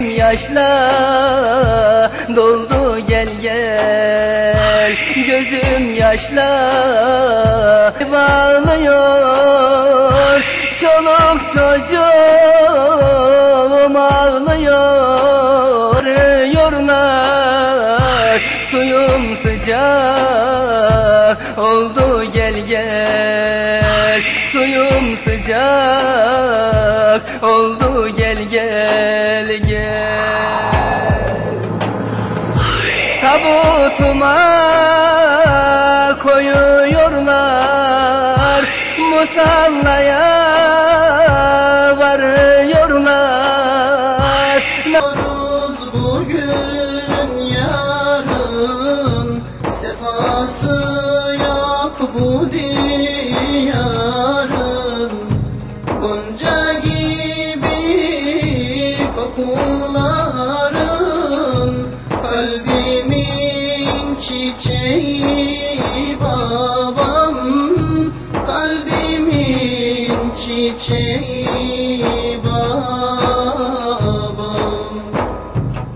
yaşla doldu gel gel. Gözüm yaşla bağlıyor. Çoluk çocuğum ağlıyor. Yorlar suyum sıcak oldu gel gel. Suyum sıcak oldu gel gel gel. Tabutuma koyuyorlar Musallaya varıyorlar. Varız bugün yarın Sefası yok bu diyarın. Gonca kokuların Kalbimin çiçeği babam. Kalbimin çiçeği